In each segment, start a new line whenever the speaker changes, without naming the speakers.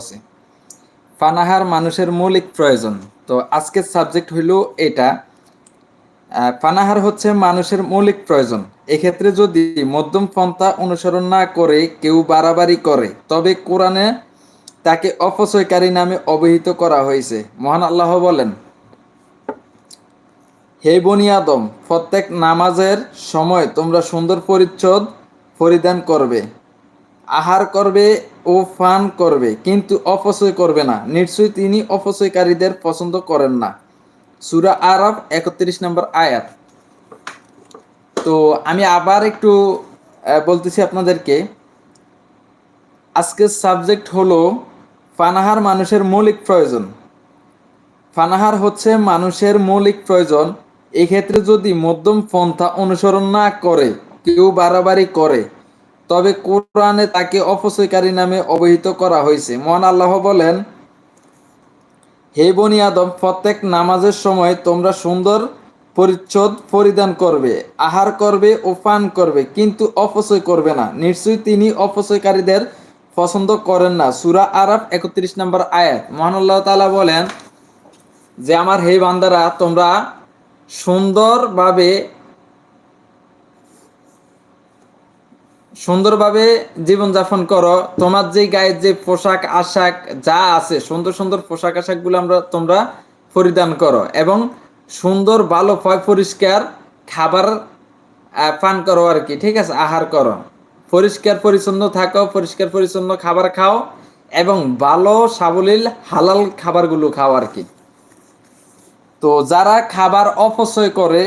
আছে। ফানাহার মানুষের মৌলিক প্রয়োজন। তো আজকের সাবজেক্ট হইল এটা। আহ, পানাহার হচ্ছে মানুষের মৌলিক প্রয়োজন। এক্ষেত্রে যদি মধ্যম পন্থা অনুসরণ না করে কেউ বাড়াবাড়ি করে তবে কোরআনে তাকে অপচয়কারী নামে অবহিত করা হয়েছে। মহান আল্লাহ বলেন হে বনি আদম প্রত্যেক নামাজের সময় তোমরা সুন্দর পরিচ্ছদ পরিধান করবে। আহার করবে ও ফান করবে, কিন্তু অপচয় করবে না। নিশ্চয়ই তিনি অপচয়কারীদের পছন্দ করেন না। সুরা আরব একত্রিশ নম্বর আয়াত। তো আমি আবার একটু বলতেছি আপনাদেরকে, আজকের সাবজেক্ট হলো ফানাহার মানুষের মৌলিক প্রয়োজন। ফানাহার হচ্ছে মানুষের মৌলিক প্রয়োজন। এক্ষেত্রে যদি মধ্যম পন্থা অনুসরণ না করে, কেউ বাড়াবাড়ি করে তবে কোরআনে তাকে অপচয়কারী নামে অবহিত করা হয়েছে। মহান আল্লাহ বলেন, হে বনি আদম, প্রত্যেক নামাজের সময় তোমরা সুন্দর পরিচ্ছদ পরিধান করবে, আহার করবে ও পান করবে, কিন্তু অপচয় করবে না। নিশ্চয়ই তিনি অপচয়কারীদের পছন্দ করেন না। সুরা আরাফ একত্রিশ নম্বর আয়াত। মহান আল্লাহ তাআলা বলেন যে, আমার হে বান্দারা, তোমরা সুন্দরভাবে সুন্দরভাবে জীবনযাপন করো। তোমার যে গায়ের যে পোশাক, আশাক যা আছে, সুন্দর সুন্দর পোশাক আশাকগুলো আমরা, তোমরা পরিধান করো এবং সুন্দর, ভালো, পয়, পরিষ্কার খাবার পান করো আর কি, ঠিক আছে? আহার করো। পরিষ্কার, পরিচ্ছন্ন থাকো, পরিষ্কার, পরিচ্ছন্ন খাবার খাও এবং ভালো, সাবলীল, হালাল খাবারগুলো খাও আর কি। তো যারা খাবার অপচয় করে,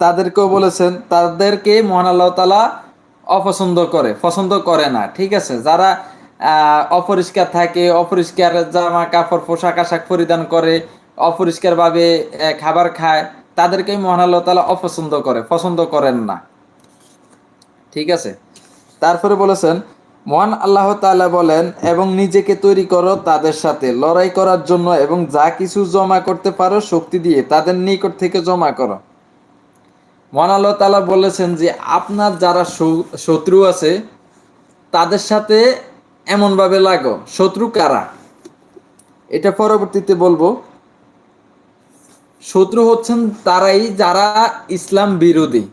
তাদেরকেও বলেছেন, তাদেরকে মহান আল্লাহ তালা অপছন্দ করে, পছন্দ করে না, ঠিক আছে? যারা অপরিষ্কার থাকে, অপরিষ্কার জামা কাপড় পোশাক আশাক পরিধান করে, অপরিষ্কারভাবে খাবার খায়, তাদেরকেই মহান আল্লাহ তালা অপছন্দ করে, পছন্দ করেন না। ঠিক আছে? তারপরে বলেছেন, মহান আল্লাহ তালা বলেন, এবং নিজেকে তৈরি করো তাদের সাথে, লড়াই করার জন্য এবং যা কিছু জমা করতে পারো শক্তি দিয়ে, তাদের নিকট থেকে জমা করো। মহান আল্লাহ তাআলা বলেছেন যে আপনার যারা শত্রু আছে, তাদের সাথে এমনভাবে লাগো। শত্রু কারা? এটা পরবর্তীতে বলব। শত্রু হচ্ছেন তারাই যারা ইসলাম বিরোধী।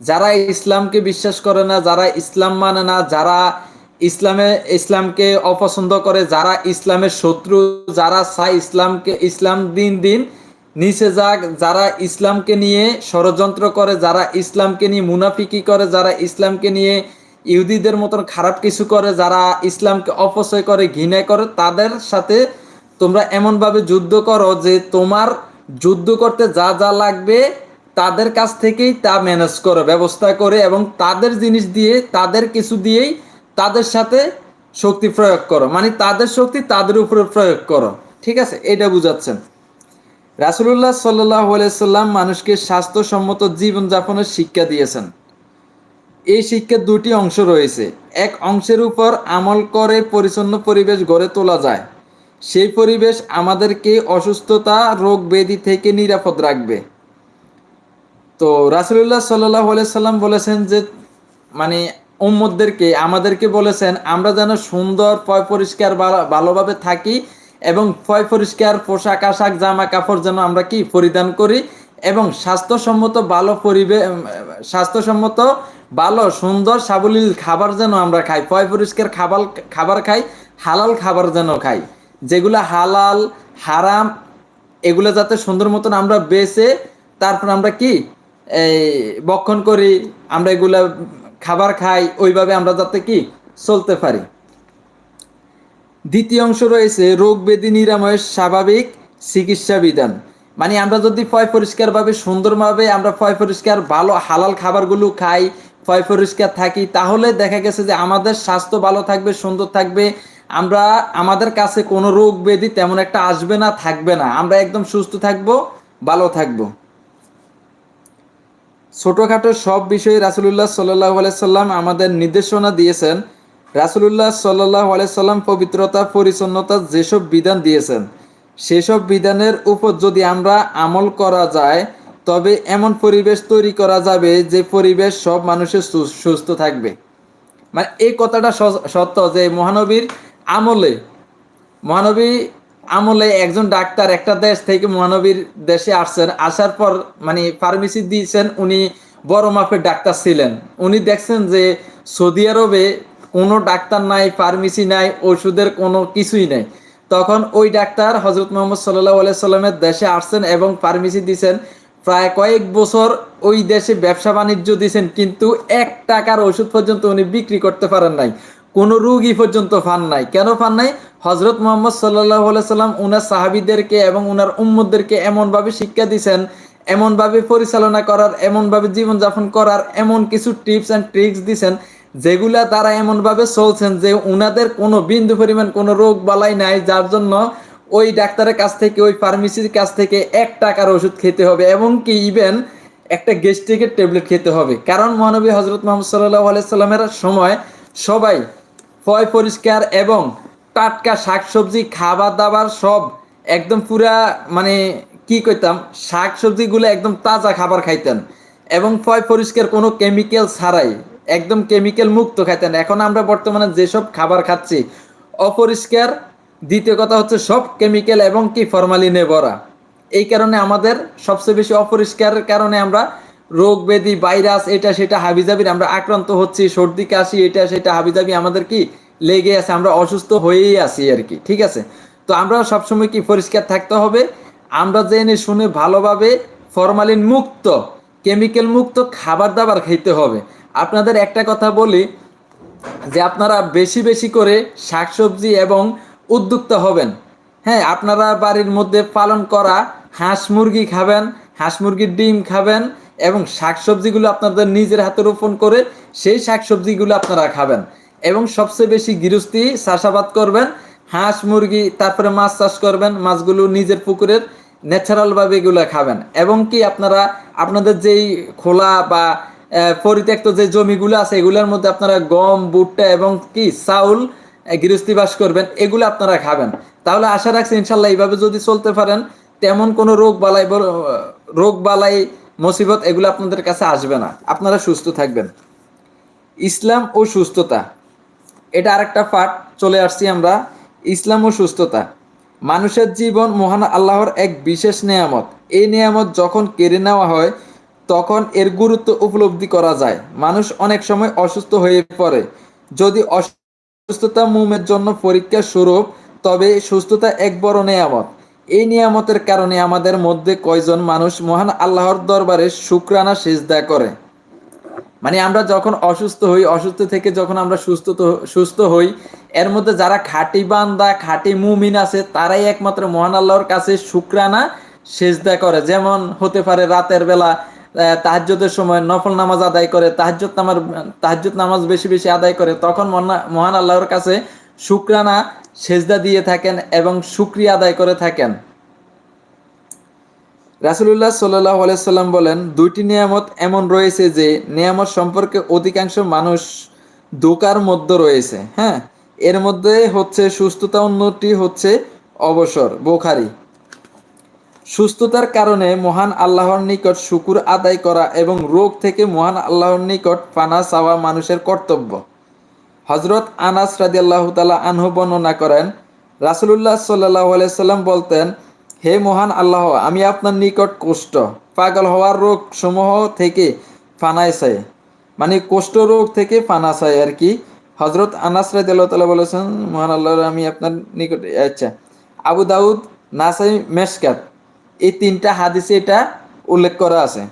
যারা ইসলামকে বিশ্বাস করে না, যারা ইসলাম মানে না, যারা ইসলামে, ইসলামকে অপছন্দ করে, যারা ইসলামের শত্রু, যারা চায় ইসলামকে, ইসলাম দিন দিন নিচে যাক, যারা ইসলামকে নিয়ে ষড়যন্ত্র করে, যারা ইসলামকে নিয়ে মুনাফিকি করে, যারা ইসলামকে নিয়ে ইহুদিদের মতন খারাপ কিছু করে, যারা ইসলামকে অপচয় করে, ঘৃণা করে, তাদের সাথে তোমরা এমনভাবে যুদ্ধ করো যে তোমার যুদ্ধ করতে যা যা লাগবে, তাদের কাছ থেকেই তা ম্যানেজ করো, ব্যবস্থা করে এবং তাদের জিনিস দিয়ে, তাদের কিছু দিয়েই তাদের সাথে শক্তি প্রয়োগ করো। মানে তাদের শক্তি তাদের উপরে প্রয়োগ করো। ঠিক আছে? এটা বুঝাচ্ছেন। রাসুলুল্লাহ সাল্লাম মানুষকে স্বাস্থ্যসম্মত জীবনযাপনের শিক্ষা দিয়েছেন। এই শিক্ষার দুটি অংশ রয়েছে। এক অংশের উপর আমল করে পরিচ্ছন্ন পরিবেশ গড়ে তোলা যায়। সেই পরিবেশ আমাদেরকে অসুস্থতা, রোগ ব্যাধি থেকে নিরাপদ রাখবে। তো রাসুলুল্লাহ সাল্লাহ সাল্লাম বলেছেন যে মানে উম্মদদেরকে আমাদেরকে বলেছেন, আমরা যেন সুন্দর পয় পরিষ্কার ভালোভাবে থাকি এবং পয় পরিষ্কার পোশাক আশাক, জামা কাপড় যেন আমরা কি পরিধান করি এবং স্বাস্থ্যসম্মত ভালো পরিবেশ স্বাস্থ্যসম্মত ভালো, সুন্দর, সাবলীল খাবার যেন আমরা খাই। পয় পরিষ্কার খাবার খাবার খাই, হালাল খাবার যেন খাই। যেগুলো হালাল, হারাম, এগুলো যাতে সুন্দর মতন আমরা বেছে তারপর আমরা কি, এই, বক্ষণ করি, আমরা এগুলা খাবার খাই, ওইভাবে আমরা যাতে কি চলতে পারি। দ্বিতীয় অংশ রয়েছে রোগ ব্যাধি নিরাময়ের স্বাভাবিক চিকিৎসা বিধান। মানে আমরা যদি পয় পরিষ্কারভাবে, সুন্দরভাবে আমরা পয় পরিষ্কার, ভালো, হালাল খাবারগুলো খাই পয় পরিষ্কার থাকি, তাহলে দেখা গেছে যে আমাদের স্বাস্থ্য ভালো থাকবে, সুন্দর থাকবে। আমরা, আমাদের কাছে কোনো রোগ ব্যাধি তেমন একটা আসবে না, থাকবে না। আমরা একদম সুস্থ থাকব, ভালো থাকব। ছোটখাটো সব বিষয়ে রাসুলুল্লাহ সাল্লাহ সাল্লাম আমাদের নির্দেশনা দিয়েছেন রাসুলুল্লাহ সাল্লাহ আলাইসাল্লাম পবিত্রতা, পরিচ্ছন্নতা যেসব বিধান দিয়েছেন, সেসব বিধানের উপর যদি আমরা আমল করা যায়, তবে এমন পরিবেশ তৈরি করা যাবে যে পরিবেশ সব মানুষের সুস্থ থাকবে। মানে এই কথাটা সত্য যে মহানবীর আমলে, মহানবী আমলে একজন ডাক্তার একটা দেশ থেকে মহানবীর দেশে আসছেন, আসার পর মানে ফার্মেসি দিয়েছেন, উনি বড় মাপের ডাক্তার ছিলেন। উনি দেখছেন যে সৌদি আরবে কোনো ডাক্তার নাই, ফার্মেসি নাই, ওষুধের কোনো কিছুই নাই। তখন ওই ডাক্তার হজরত মোহাম্মদ সাল্লাহ সাল্লামের দেশে আসছেন এবং ফার্মেসি দিয়েছেন প্রায় কয়েক বছর ওই দেশে ব্যবসা বাণিজ্য দিয়েছেন কিন্তু এক টাকার ওষুধ পর্যন্ত উনি বিক্রি করতে পারেন নাই। কোন রুগী পর্যন্ত ফান নাই। কেন ফান নাই? হজরত মোহাম্মদ সাল্লাহ সাল্লাম উনার সাহাবিদেরকে এবং উনার উম্মদদেরকে এমনভাবে শিক্ষা দিয়েছেন এমনভাবে পরিচালনা করার, এমনভাবে জীবনযাপন করার, এমন কিছু টিপস অ্যান্ড ট্রিক্স দিছেন যেগুলা তারা এমনভাবে চলছেন যে উনাদের কোনো বিন্দু পরিমাণ কোনো রোগ বালাই নাই, যার জন্য ওই ডাক্তারের কাছ থেকে, ওই ফার্মেসির কাছ থেকে এক টাকার ওষুধ খেতে হবে এবং কি ইভেন একটা গেস্ট্রিকের ট্যাবলেট খেতে হবে। কারণ মহানবী হজরত মোহাম্মদ সাল্লাহ আলাইসাল্লামের সময় সবাই ফয় পরিষ্কার এবং টাটকা শাকসবজি খাবার দাবার সব একদম পুরা মানে কি কইতাম শাক সবজিগুলো একদম তাজা খাবার খাইতেন এবং ফয় পরিষ্কার কোনো কেমিক্যাল ছাড়াই। একদম কেমিক্যাল মুক্ত খাইতেন। এখন আমরা বর্তমানে যেসব খাবার খাচ্ছি, অপরিষ্কার। দ্বিতীয় কথা হচ্ছে সব কেমিক্যাল এবং কি ফরমালিনে ভরা। এই কারণে আমাদের সবচেয়ে বেশি অপরিষ্কারের কারণে আমরা রোগ ব্যাধি, ভাইরাস, এটা সেটা হাবিজাবির আমরা আক্রান্ত হচ্ছি, সর্দি, কাশি, এটা সেটা হাবিজাবি আমাদের কি লেগে আছে, আমরা অসুস্থ হয়েই আছি আর কি, ঠিক আছে? তো আমরা সবসময় কি পরিষ্কার থাকতে হবে? আমরা জেনে শুনে ভালোভাবে ফরমালিন মুক্ত কেমিক্যাল মুক্ত খাবার দাবার খেতে হবে। আপনাদের একটা কথা বলি, যে আপনারা বেশি বেশি করে শাকসবজি এবং উদ্যোক্তা হবেন। হ্যাঁ আপনারা বাড়ির মধ্যে পালন করা হাঁস মুরগি খাবেন, হাঁস মুরগির ডিম খাবেন এবং শাকসবজিগুলো আপনাদের নিজের হাতে রোপণ করে সেই শাকসবজিগুলো আপনারা খাবেন। এবং সবচেয়ে বেশি গৃহস্থী চাষাবাদ করবেন, হাঁস মুরগি, তারপরে মাছ চাষ করবেন, মাছগুলো নিজের পুকুরের ন্যাচারালভাবে এগুলো খাবেন। এবং কি আপনারা, আপনাদের যেই খোলা বা পরিত্যক্ত যে জমিগুলো আছে, এগুলোর মধ্যে আপনারা গম, ভুট্টা এবং কি, চাউল গৃহস্থী বাস করবেন, এগুলো আপনারা খাবেন। তাহলে আশা রাখছি ইনশাল্লাহ এইভাবে যদি চলতে পারেন, তেমন কোনো রোগ বালাই রোগ বালাই, মুসিবত এগুলো আপনাদের কাছে আসবে না। আপনারা সুস্থ থাকবেন। ইসলাম ও সুস্থতা। এটা আরেকটা পাঠ, চলে আসছি আমরা। ইসলাম ও সুস্থতা। মানুষের জীবন মহান আল্লাহর এক বিশেষ নিয়ামত। এই নিয়ামত যখন কেড়ে নেওয়া হয় তখন এর গুরুত্ব উপলব্ধি করা যায়। মানুষ অনেক সময় অসুস্থ হয়ে পড়ে। যদি অসুস্থতা মুমের জন্য পরীক্ষা স্বরূপ তবে সুস্থতা এক বড় নিয়ামত। এই নিয়ামতের কারণে আমাদের মধ্যে কয়জন মানুষ মহান আল্লাহর দরবারে শুক্রানা সেজদা করে। মানে আমরা যখন অসুস্থ হই, অসুস্থ থেকে যখন আমরা সুস্থ সুস্থ হই, এর মধ্যে যারা খাঁটি বান্দা, খাঁটি মুমিন আছে, তারাই একমাত্র মহান আল্লাহর কাছে শুক্রানা সেজদা করে। যেমন হতে পারে রাতের বেলা তাহাজ্যদের সময় নফল নামাজ আদায় করে তাহাজ্যত নামাজ তাহাজ্যত নামাজ বেশি বেশি আদায় করে, তখন মহান আল্লাহর কাছে শুক্রানা সেজদা দিয়ে থাকেন এবং শুক্রিয়া আদায় করে থাকেন। রাসুল্লাহ সাল্লাহ আলাইসাল্লাম বলেন, দুইটি নিয়ামত এমন রয়েছে যে নিয়ামত সম্পর্কে অধিকাংশ মানুষ দোকার মধ্যে রয়েছে হ্যাঁ? এর মধ্যে হচ্ছে সুস্থতা উন্নতি হচ্ছে অবসর, বোখারি। সুস্থতার কারণে মহান আল্লাহর নিকট শুকুর আদায় করা এবং রোগ থেকে মহান আল্লাহর নিকট পানা চাওয়া মানুষের কর্তব্য। হজরত আনাস রাজি আল্লাহ তালা আনহু বর্ণনা করেন, রাসুলুল্লাহ সাল্লাহ আলাইসাল্লাম বলতেন, হে মহান আল্লাহ, আমি আপনার নিকট কষ্ট পাগল হওয়ার রোগ সমূহ থেকে ফানায় চাই। মানে কোষ্ঠ রোগ থেকে ফানা চাই আর কি। হজরত আনাস রাজি আল্লাহ তালা বলেছেন, মহান আল্লাহ, আমি আপনার নিকট আচ্ছা আবু দাউদ নাসাই মেসকাত এই তিনটা হাদিসে এটা উল্লেখ করা আছে।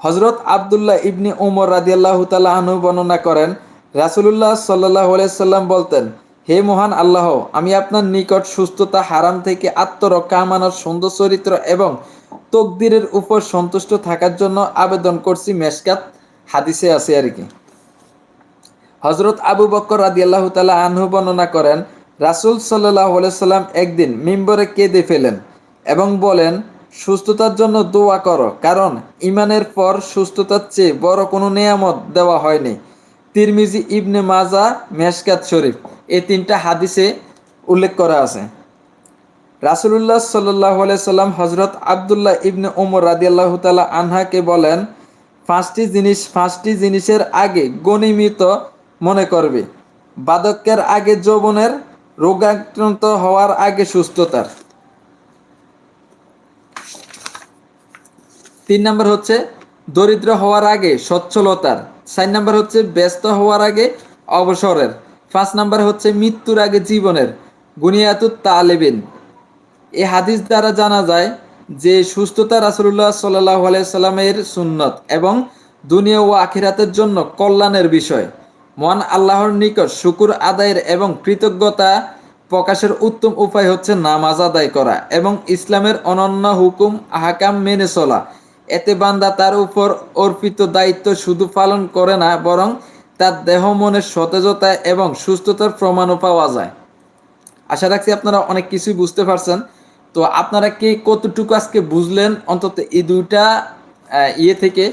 হজরত আবদুল্লাহ ইবনি উমর রাদিয়াল্লাহু তালা আনু বর্ণনা করেন, রাসুলুল্লাহ সাল্লাহ সাল্লাম বলতেন, হে মহান আল্লাহ, আমি আপনার নিকট সুস্থতা, হারাম থেকে আত্মরক্ষা মানার সুন্দর চরিত্র এবং তকদিরের উপর সন্তুষ্ট থাকার জন্য আবেদন করছি মেসকাত হাদিসে আছে আর কি। হজরত আবু বক্কর রাদি আল্লাহ তালা আনহু বর্ণনা করেন, রাসুল সাল্লাহ সাল্লাম একদিন মিম্বরে কেঁদে ফেলেন। এবং বলেন, সুস্থতার জন্য দোয়া করো, কারণ ইমানের পর সুস্থতার চেয়ে বড় কোনো নিয়ামত দেওয়া হয়নি। তিরমিজি ইবনে মাজা মেশকাত শরীফ, এই তিনটা হাদিসে উল্লেখ করা আছে। রাসুলুল্লাহ সাল্লাহ সাল্লাম হজরত আবদুল্লাহ ইবনে ওমর রাদিয়াল্লাহ তালা আনহাকে বলেন, পাঁচটি জিনিস, পাঁচটি জিনিসের আগে গণিমিত মনে করবে। বাদকের আগে যৌবনের রোগাক্রান্ত হওয়ার আগে সুস্থতার। তিন নম্বর হচ্ছে দরিদ্র হওয়ার আগে সচ্ছলতার। চার নম্বর হচ্ছে ব্যস্ত হওয়ার আগে অবসরের। পাঁচ নম্বর হচ্ছে মৃত্যুর আগে জীবনের। গুনিয়াতুত তালেবিন। এ হাদিস দ্বারা জানা যায় যে সুস্থতা রাসুল্লাহ সাল্লাহ সাল্লামের সুন্নত এবং দুনিয়া ও আখিরাতের জন্য কল্যাণের বিষয়। মন আল্লাহর নিকট শুকুর আদায়ের এবং কৃতজ্ঞতা প্রকাশের উত্তম উপায় হচ্ছে নামাজ আদায় করা এবং ইসলামের অনন্য হুকুম, আহকাম মেনে চলা। এতে বান্দা তার উপর অর্পিত দায়িত্ব শুধু পালন করে না, বরং তার দেহ, মনের সতেজতা এবং সুস্থতার প্রমাণও পাওয়া যায়। আশা রাখছি আপনারা অনেক কিছুই বুঝতে পারছেন। তো আপনারা কে কতটুকু আজকে বুঝলেন? অন্তত এই দুইটা ইয়ে থেকে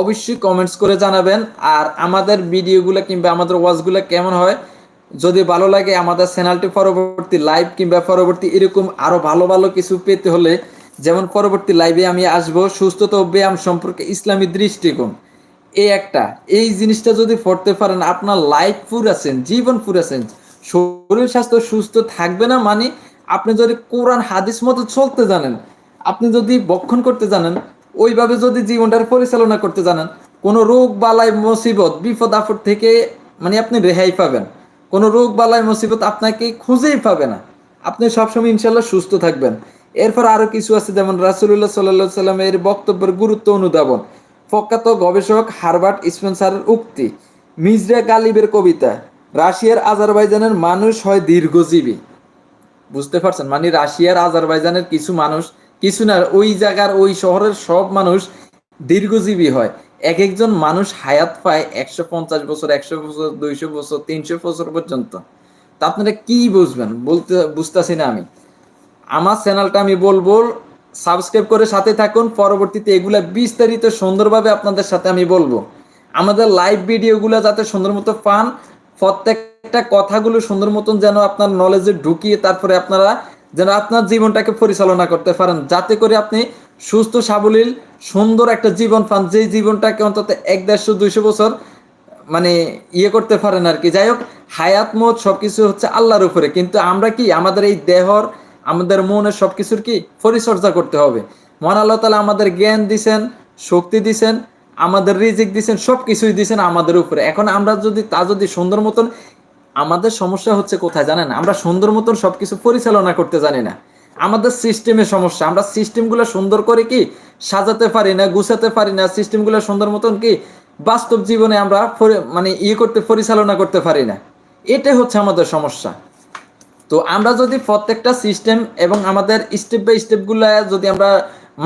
অবশ্যই কমেন্টস করে জানাবেন। আর আমাদের ভিডিওগুলো কিংবা আমাদের ওয়াজগুলো কেমন হয়? যদি ভালো লাগে আমাদের চ্যানেলটি পরবর্তী লাইভ কিংবা পরবর্তী এরকম আরও ভালো ভালো কিছু পেতে হলে যেমন পরবর্তী লাইভে আমি আসব সুস্থতা ও ব্যায়াম সম্পর্কে ইসলামী দৃষ্টিকোণ। এই একটা। এই জিনিসটা যদি পড়তে পারেন, আপনার লাইফ ফুরাছেন জীবন ফুরাছেন শরীর স্বাস্থ্য সুস্থ থাকবে না মানে আপনি যদি কোরআন, হাদিস মতো চলতে জানেন, আপনি যদি বক্ষণ করতে জানেন, ওইভাবে যদি জীবনটার পরিচালনা করতে জানেন, কোনো রোগ, বালাই, মুসিবত, বিপদ, আপদ থেকে মানে আপনি রেহাই পাবেন। কোনো রোগ, বালাই, মুসিবত আপনাকে খুঁজেই পাবে না। আপনি সবসময় ইনশাল্লাহ সুস্থ থাকবেন। এরপর আরও কিছু আছে, যেমন রাসুল্লাহ সাল্লাহ সাল্লামের বক্তব্যের গুরুত্ব অনুধাবন। প্রখ্যাত গবেষক হারবার্ট স্পেন্সারের উক্তি, মিজরা গালিবের কবিতা, রাশিয়ার আজারবাইজানের মানুষ হয় দীর্ঘজীবী। বুঝতে পারছেন? মানে রাশিয়ার আজারবাইজানের কিছু মানুষ, কিছু না, ওই জায়গার, ওই শহরের সব মানুষ দীর্ঘজীবী হয়। এক একজন মানুষ হায়াত পায় একশো পঞ্চাশ বছর, একশো বছর, দুইশো বছর, তিনশো বছর পর্যন্ত। তা আপনারা কি বুঝবেন? বলতে, বুঝতেছি না আমি। আমার চ্যানেলটা আমি বলব, সাবস্ক্রাইব করে সাথে থাকুন। পরবর্তীতে এগুলা বিস্তারিত সুন্দরভাবে আপনাদের সাথে আমি বলব। আমাদের লাইভ ভিডিওগুলো যাতে সুন্দর মতো পান, প্রত্যেকটা কথাগুলো সুন্দর মতন যেন আপনার নলেজে ঢুকিয়ে তারপরে আপনারা যেন আপনার জীবনটাকে পরিচালনা করতে পারেন। যাতে করে আপনি সুস্থ, সাবলীল, সুন্দর একটা জীবন পান। যে জীবনটাকে অন্তত এক দেড়শো, দুইশো বছর মানে ইয়ে করতে পারেন আর কি। যাই হোক, হায়াত, মত সবকিছু হচ্ছে আল্লাহর উপরে। কিন্তু আমরা কি আমাদের এই দেহর আমাদের মনের সবকিছুর কি পরিচর্যা করতে হবে। মহান আল্লাহ তালা আমাদের জ্ঞান দিছেন, শক্তি দিছেন, আমাদের রিজিক দিছেন সব কিছুই দিছেন আমাদের উপরে। এখন আমরা যদি, তা যদি সুন্দর মতন, আমাদের সমস্যা হচ্ছে কোথায় জানেন? আমরা সুন্দর মতন সবকিছু পরিচালনা করতে জানি না। আমাদের সিস্টেমের সমস্যা। আমরা সিস্টেমগুলো সুন্দর করে কি সাজাতে পারি না, গুছাতে পারি না, সিস্টেমগুলো সুন্দর মতন কি বাস্তব জীবনে আমরা মানে ইয়ে করতে, পরিচালনা করতে পারি না। এটাই হচ্ছে আমাদের সমস্যা। তো আমরা যদি প্রত্যেকটা সিস্টেম এবং আমাদের স্টেপ বাই স্টেপগুলো যদি আমরা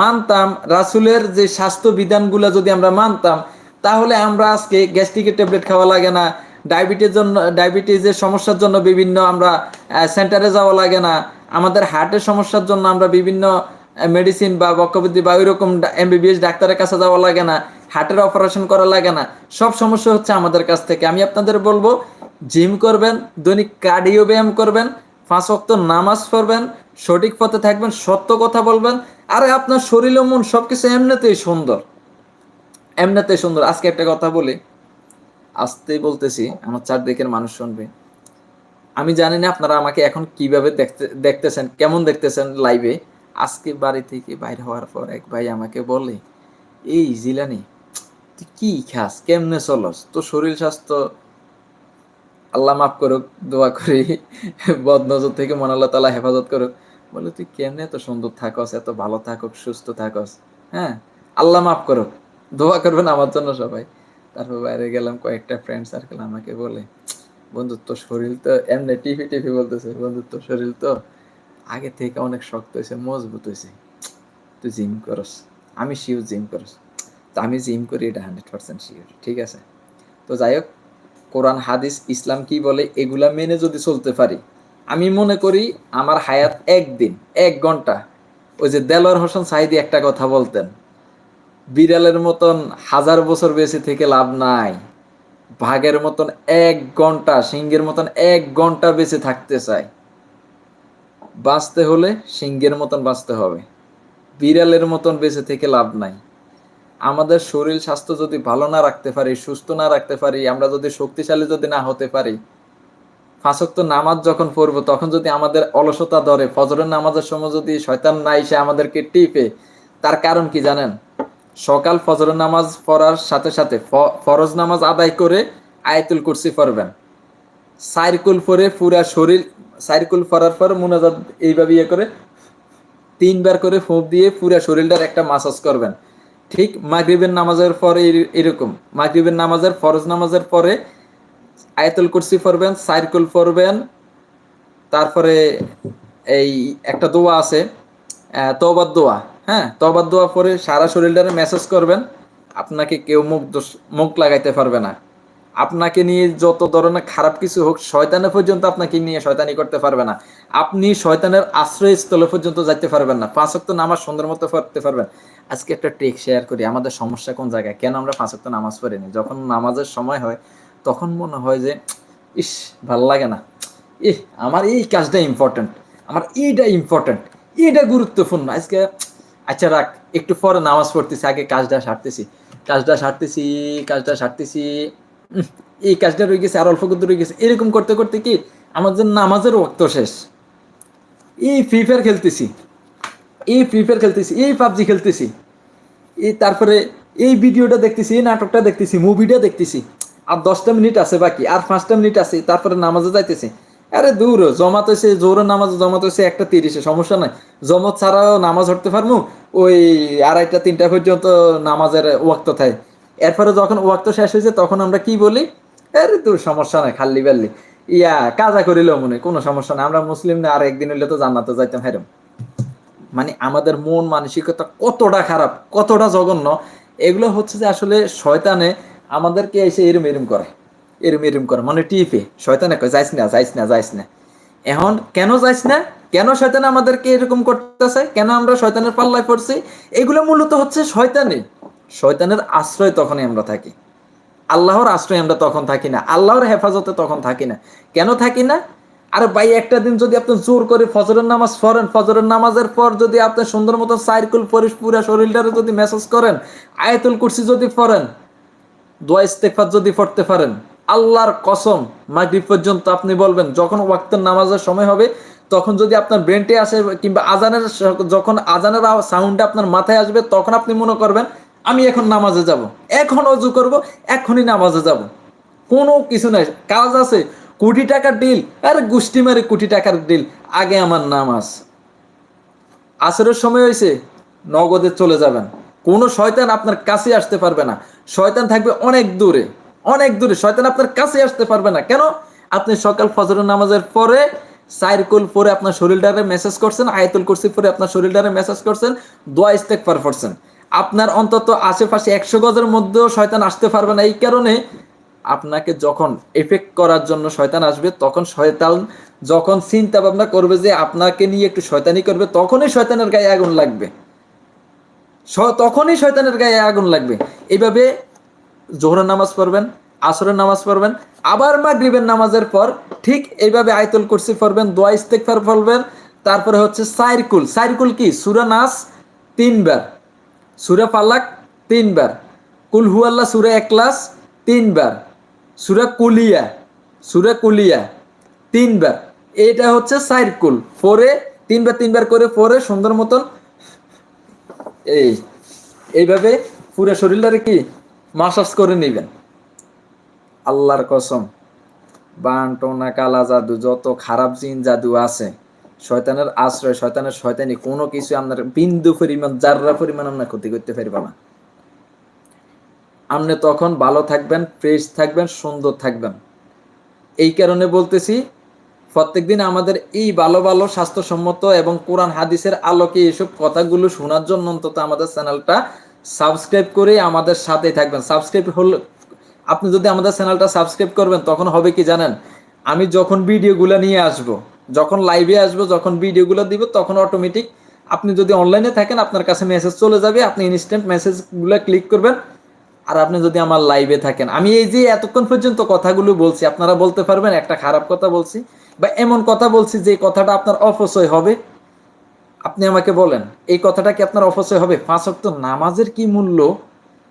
মানতাম, রাসুলের যে স্বাস্থ্য বিধানগুলো যদি আমরা মানতাম, তাহলে আমরা আজকে গ্যাস্ট্রিকের ট্যাবলেট খাওয়া লাগে না ডায়াবেটিস জন্য ডায়াবেটিসের সমস্যার জন্য বিভিন্ন আমরা সেন্টারে যাওয়া লাগে না, আমাদের হার্টের সমস্যার জন্য আমরা বিভিন্ন মেডিসিন বা বক্ষবৃদ্ধি বা ওইরকম এমবিবিএস ডাক্তারের কাছে যাওয়া লাগে না হার্টের অপারেশন করা লাগে না, সব সমস্যা হচ্ছে আমাদের কাছ থেকে। আমি আপনাদের বলব জিম করবেন, দৈনিক কার্ডিও ব্যায়াম করবেন পাঁচ অক্ত নামাজ পড়বেন, সঠিক পথে থাকবেন, সত্য কথা বলবেন। আরে আপনার শরীর ও মন সবকিছু এমনিতেই সুন্দর। এমনিতেই সুন্দর। আজকে একটা কথা বলি। আসতেই বলতেছি, আমার চারদিকের মানুষ শুনবে। আমি জানি না আপনারা আমাকে এখন কীভাবে দেখতে, দেখতেছেন, কেমন দেখতেছেন লাইভে আজকে বাড়ি থেকে বাইর হওয়ার পর এক ভাই আমাকে বলে, এই জিলানি, তুই কি খাস? কেমনে চলস? তোর শরীর স্বাস্থ্য আল্লাহ মাফ করুক, দোয়া করি, বদনজর থেকে মন আল্লাহ তালা হেফাজত করুক। বলে, তুই কেমনে এত সুন্দর থাকস, এত ভালো থাকুক, সুস্থ থাকস? হ্যাঁ আল্লাহ মাফ করুক, দোয়া করবেন আমার জন্য সবাই। তারপর বাইরে গেলাম, কয়েকটা ফ্রেন্ড সার্কেল আমাকে বলে বন্ধু তোর শরীর তো এমনি টিফি টিফি বলতেছে বন্ধু তোর শরীর তো আগে থেকে অনেক শক্ত হয়েছে মজবুত হয়েছে তুই জিম করস, আমি শিওর জিম করস। তো আমি জিম করি, এটা হান্ড্রেড পার্সেন্ট শিওর ঠিক আছে? তো যাই হোক কোরআন, হাদিস, ইসলাম কি বলে এগুলা মেনে যদি চলতে পারি, আমি মনে করি আমার হায়াত একদিন, এক ঘণ্টা, ওই যে দেলোয়ার হোসেন সাইদি একটা কথা বলতেন, বিড়ালের মতন হাজার বছর বেঁচে থেকে লাভ নাই, ভাগের মতন এক ঘণ্টা, সিংহের মতন এক ঘণ্টা বেঁচে থাকতে চাই বাঁচতে হলে সিংহের মতন বাঁচতে হবে, বিড়ালের মতন বেঁচে থেকে লাভ নাই। আমাদের শরীর স্বাস্থ্য যদি ভালো না রাখতে পারি, সুস্থ না রাখতে পারি, আমরা যদি শক্তিশালী যদি না হতে পারি ফাঁসক্ত নামাজ যখন পড়ব, তখন যদি আমাদের অলসতা ধরে, ফজরের নামাজের সময় যদি শয়তান না এসে আমাদেরকে টিপে, তার কারণ কি জানেন? সকাল ফজরের নামাজ পড়ার সাথে সাথে ফরজ নামাজ আদায় করে আয়াতুল কুরসি পড়বেন। সাইরকুল পরে পুরা শরীর, সাইরকুল পরার পর মুনাজাত এইভাবে ইয়ে করে, তিনবার করে ফোঁপ দিয়ে পুরা শরীরটার একটা মাসাজ করবেন। ঠিক মাগরিবের নামাজের পরে এরকম। মাগরিবের নামাজের, ফরজ নামাজের পরে আয়াতুল কুরসি পড়বেন, সাইরকুল পড়বেন, তারপরে এই একটা দোয়া আছে তবাদ দোয়া। হ্যাঁ তবাদ দোয়া পরে সারা শরীরটারে মেসেজ করবেন, আপনাকে কেউ মুখ মুখ লাগাইতে পারবে না। আপনাকে নিয়ে যত ধরনের খারাপ কিছু হোক, শয়তানের পর্যন্ত আপনাকে নিয়ে শয়তানি করতে পারবে না। আপনি শয়তানের আশ্রয়স্থলে পর্যন্ত যাইতে পারবেন না। পাঁচ ওয়াক্ত নামাজ সুন্দর মতো পড়তে পারবেন। আজকে একটা ট্রিক শেয়ার করি, আমাদের সমস্যা কোন জায়গায়? কেন আমরা পাঁচ ওয়াক্ত নামাজ পড়িনি যখন নামাজের সময় হয়, তখন মনে হয় যে, ইস, ভালো লাগে না। ইহ, আমার এই কাজটা ইম্পর্টেন্ট আমার এইটা ইম্পর্টেন্ট এইটা গুরুত্বপূর্ণ। আজকে আচ্ছা রাখ, একটু পরে নামাজ পড়তেছি, আগে কাজটা সারতেছি। কাজটা সারতেছি কাজটা সারতেছি। এই কাজটা রয়ে গেছে, আর অল্প করতে রয়ে গেছে। এরকম করতে করতে কি আমাদের নামাজের রক্ত শেষ। এই ফ্রি ফায়ার খেলতেছি। এই ফ্রি ফায়ার খেলতেছি, এই পাবজি খেলতেছি। এই তারপরে এই ভিডিওটা দেখতেছি, এই নাটকটা দেখতেছি, মুভিটা দেখতেছি। আর দশটা মিনিট আছে বাকি, আর পাঁচটা মিনিট আছে, তারপরে নামাজে যাইতেছি। আরে দূর, জমাত হয়েছে জোরে নামাজ, জমাত হয়েছে একটা তিরিশে, সমস্যা নাই। জমত ছাড়াও নামাজ ধরতে পারব ওই আড়াইটা, তিনটা পর্যন্ত নামাজের ওয়াক্ত থাকে এরপরে যখন ওয়াক্ত শেষ হয়েছে, তখন আমরা কি বলি? আরে, তোর সমস্যা নাই খাল্লি বাল্লি ইয়া, কাজা করিল মনে কোনো সমস্যা নাই। আমরা মুসলিম না, আর একদিন হইলে তো জান্নাতে যাইতাম হেরম মানে আমাদের মন মানসিকতা কতটা খারাপ, কতটা জঘন্য, এগুলো হচ্ছে যে আসলে শয়তানে আমাদেরকে এসে এরম এরম করে, এরম এরম করে মানে টিপে। শয়তানে কয়, যাইস না যাইস না যাইস না। এখন কেন যাইস না? কেন শয়তান আমাদেরকে এরকম করতেছে? কেন আমরা শয়তানের পাল্লায় পড়ছি? এগুলো মূলত হচ্ছে শয়তানি। শয়তানের আশ্রয় তখনই আমরা থাকি। আল্লাহর আশ্রয় আমরা তখন থাকি না। আল্লাহর হেফাজতে তখন থাকি না। কেন থাকি না? আর ভাই, একটা দিন যদি আপনি জোর করে ফজরের নামাজ পড়েন, ফজরের নামাজের পর যদি আপনি সুন্দর মতো সাইকেল পরিস পুরা শরীরটারে যদি মেসেজ করেন, আয়াতুল কুরসি যদি পড়েন, দোয়া ইস্তেকফার যদি পড়তে পারেন, আল্লাহর কসম মাগরিব পর্যন্ত আপনি বলবেন, যখন ওয়াক্তের নামাজের সময় হবে, তখন যদি আপনার ব্রেনটে আসে কিংবা আজানের যখন আজানের সাউন্ডটা আপনার মাথায় আসবে, তখন আপনি মনে করবেন আমি এখন নামাজে যাব। এখন অজু করব, এখনই নামাজে যাব। কোনো কিছু নাই। কাজ আছে, কোটি টাকার ডিল আরে গুষ্টি মারে কোটি টাকার ডিল আগে আমার নামাজ। আসরের সময় হয়েছে নগদে চলে যাবেন। কোনো শয়তান আপনার কাছে আসতে পারবে না। শয়তান থাকবে অনেক দূরে। অনেক দূরে। শয়তান আপনার কাছে আসতে পারবে না। কেন? আপনি সকাল ফজরের নামাজের পরে সাইরকুল পরে আপনার শরীরটারে মেসেজ করছেন, আয়াতুল কুরসি পরে আপনার শরীরটারে মেসেজ করছেন, দোয়া ইস্তেকফার করছেন আপনার অন্তত আশেপাশে একশো গজের মধ্যেও শয়তান আসতে পারবে না। এই কারণে আপনাকে যখন এফেক্ট করার জন্য শয়তান আসবে, তখন শয়তান যখন চিন্তা ভাবনা করবে যে আপনাকে নিয়ে একটু শয়তানি করবে, তখনই শয়তানের গায়ে আগুন লাগবে। তখনই শয়তানের গায়ে আগুন লাগবে। এইভাবে জোহরের নামাজ পড়বেন, আসরের নামাজ পড়বেন, আবার মাগরিবের নামাজের পর ঠিক এইভাবে আয়তল কুরসি পড়বেন, দোয়া ইস্তেকফার পড়বেন, তারপরে হচ্ছে সাইরকুল। সাইরকুল কি? সুরা নাস তিনবার। সুরা ফালাক তিনবার। কুল হুয়াল্লাহ সুরা একলাস তিনবার। সুরা কুলিয়া সুরা কুলিয়া তিনবার। এটা হচ্ছে সাইরকুল পরে তিনবার তিনবার করে পরে সুন্দর মতন এই, এইভাবে পুরো শরীরটারে কি? মাসাজ করে নেবেন। আল্লাহর কসম বান্টনা কালা জাদু, যত খারাপ জিন জাদু আছে শয়তানের আশ্রয়, শয়তানের শয়তানি কোনো কিছু আপনার বিন্দু পরিমাণ জাররা পরিমাণ আপনার ক্ষতি করতে পারবে না। আপনি তখন ভালো থাকবেন, ফ্রেশ থাকবেন, সুন্দর থাকবেন। এই কারণে বলতেছি, প্রত্যেকদিন আমাদের এই ভালো ভালো, স্বাস্থ্যসম্মত এবং কোরআন, হাদিসের আলোকে এসব কথাগুলো শোনার জন্য অন্তত আমাদের চ্যানেলটা সাবস্ক্রাইব করে আমাদের সাথে থাকবেন। সাবস্ক্রাইব হল, আপনি যদি আমাদের চ্যানেলটা সাবস্ক্রাইব করবেন, তখন হবে কি জানেন? আমি যখন ভিডিওগুলো নিয়ে আসব যখন লাইভে আসব, যখন ভিডিওগুলো দিব, তখন অটোমেটিক আপনি যদি অনলাইনে থাকেন, আপনার কাছে মেসেজ চলে যাবে, আপনি ইনস্ট্যান্ট মেসেজগুলো ক্লিক করবেন। আর আপনি যদি আমার লাইভে থাকেন, আমি এই যে এতক্ষণ পর্যন্ত কথাগুলো বলছি, আপনারা বলতে পারবেন, একটা খারাপ কথা বলছি বা এমন কথা বলছি যে কথাটা আপনার অপচয় হবে। আপনি আমাকে বলেন, এই কথাটা কি আপনার অপচয় হবে? পাঁচ অক্ত নামাজের কি মূল্য?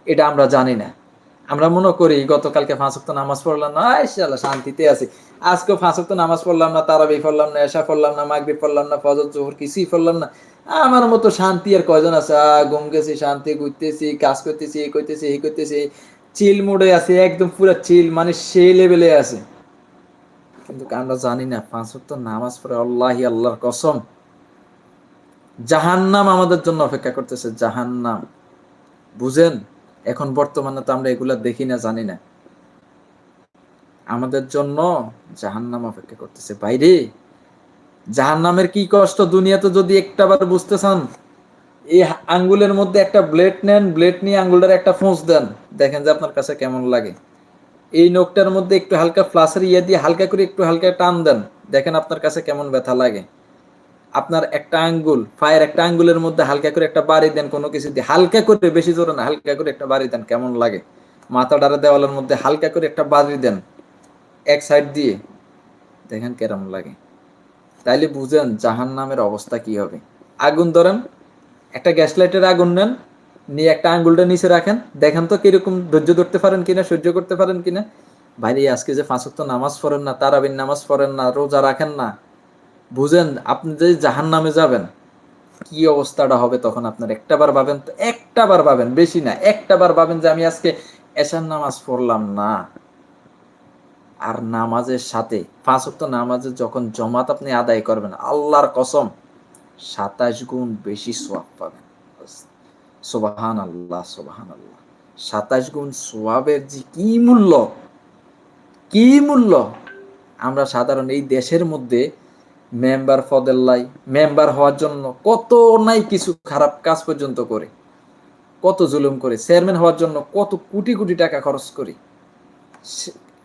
এটা আমরা জানি না। আমরা মনে করি গতকালকে ওয়াক্ত নামাজ পড়লাম না, ইনশাআল্লাহ শান্তিতে আছি। আজকে ওয়াক্ত নামাজ পড়লাম না, তারাবি পড়লাম না, এশা পড়লাম না, মাগরিব পড়লাম না, ফজর, জোহর কিছুই পড়লাম না। আমার মতো শান্তি আর কয়জন আছে? ঘুম গেছি, শান্তি, ঘুরতেছি, কাজ করতেছি, এই করতেছি এই করতেছি। চিল মোডে আছে, একদম পুরো চিল মানে সেই লেভেলে আছে। কিন্তু আমরা জানি না, পাঁচ ওয়াক্ত নামাজ পড়ে আল্লাহ আল্লাহর কসম। জাহান্নাম আমাদের জন্য অপেক্ষা করতেছে, জাহান্নাম। বুঝেন? এখন বর্তমানে তো আমরা এগুলা দেখি না, জানি না। আমাদের জন্য জাহান্নাম অপেক্ষা করতেছে। বাইরে জাহান্নামের কি কষ্ট? দুনিয়াতে যদি একটাবার বুঝতে চান এই আঙ্গুলের মধ্যে একটা ব্লেড নেন ব্লেড নিয়ে আঙ্গুলটার একটা ফোঁস দেন, দেখেন যে আপনার কাছে কেমন লাগে। এই নখটার মধ্যে একটু হালকা ফ্লাসের ইয়ে দিয়ে হালকা করে একটু হালকা টান দেন, দেখেন আপনার কাছে কেমন ব্যথা লাগে। আপনার একটা আঙ্গুল, পায়ের একটা আঙ্গুলের মধ্যে হালকা করে একটা বাড়ি দেন, কোনো কিছু দিয়ে হালকা করে, বেশি জোরে না, হালকা করে একটা বাড়ি দেন, কেমন লাগে? মাথা মাথাটার দেওয়ালের মধ্যে হালকা করে একটা বাড়ি দেন, এক সাইড দিয়ে, দেখেন কেরম লাগে। তাইলে বুঝেন জাহান নামের অবস্থা কি হবে। আগুন ধরেন, একটা গ্যাস লাইটের আগুন নেন, নিয়ে একটা আঙ্গুলটা নিচে রাখেন, দেখেন তো কীরকম ধৈর্য ধরতে পারেন কিনা, সহ্য করতে পারেন কিনা। ভাই আজকে যে ওয়াক্ত নামাজ পড়েন না তারাবিন নামাজ পড়েন না, রোজা রাখেন না বুঝেন, আপনি যে জাহান নামে যাবেন, কি অবস্থাটা হবে তখন আপনার একটা বার ভাবেন তো, একটা বার ভাবেন, বেশি না, একটা বার ভাবেন যে আমি আজকে এশার নামাজ পড়লাম না। আর নামাজের সাথে, পাঁচ ওয়াক্ত নামাজে যখন জমাত আপনি আদায় করবেন, আল্লাহর কসম, সাতাশ গুণ বেশি সোয়াব পাবেন। সোবাহান আল্লাহ সোবাহান আল্লাহ সাতাশ গুণ সোয়াবের যে কি মূল্য? কি মূল্য? আমরা সাধারণ এই দেশের মধ্যে মেম্বার ফদেল্লাই মেম্বার হওয়ার জন্য কত নাই কিছু খারাপ কাজ পর্যন্ত করে, কত জুলুম করে, চেয়ারম্যান হওয়ার জন্য কত কোটি কোটি টাকা খরচ করি।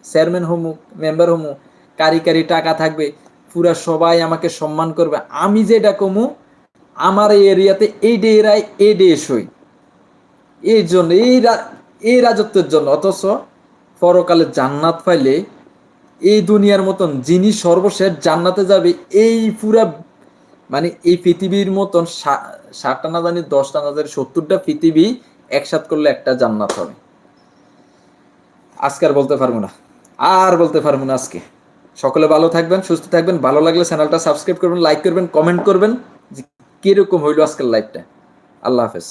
চেয়ারম্যান হমু, মেম্বার হমু, কারি কারি টাকা থাকবে, পুরা সবাই আমাকে সম্মান করবে। আমি যেটা কমু, আমার এই এরিয়াতে এই ডে এরাই এই ডে সই। এই জন্য, এই এই রাজত্বের জন্য, অথচ পরকালে জান্নাত পাইলে এই দুনিয়ার মতন যিনি সর্বশেষ জান্নাতে যাবে, এই পুরা মানে এই পৃথিবীর মতন ষাটটা না জানি দশটা না জানি সত্তরটা পৃথিবী একসাথ করলে একটা জান্নাত হবে। আজকে আর বলতে পারব না। আর বলতে পারব না আজকে। সকলে ভালো থাকবেন, সুস্থ থাকবেন, ভালো লাগলে চ্যানেলটা সাবস্ক্রাইব করবেন, লাইক করবেন, কমেন্ট করবেন কীরকম হইল আজকের লাইভটা আল্লাহ হাফেজ।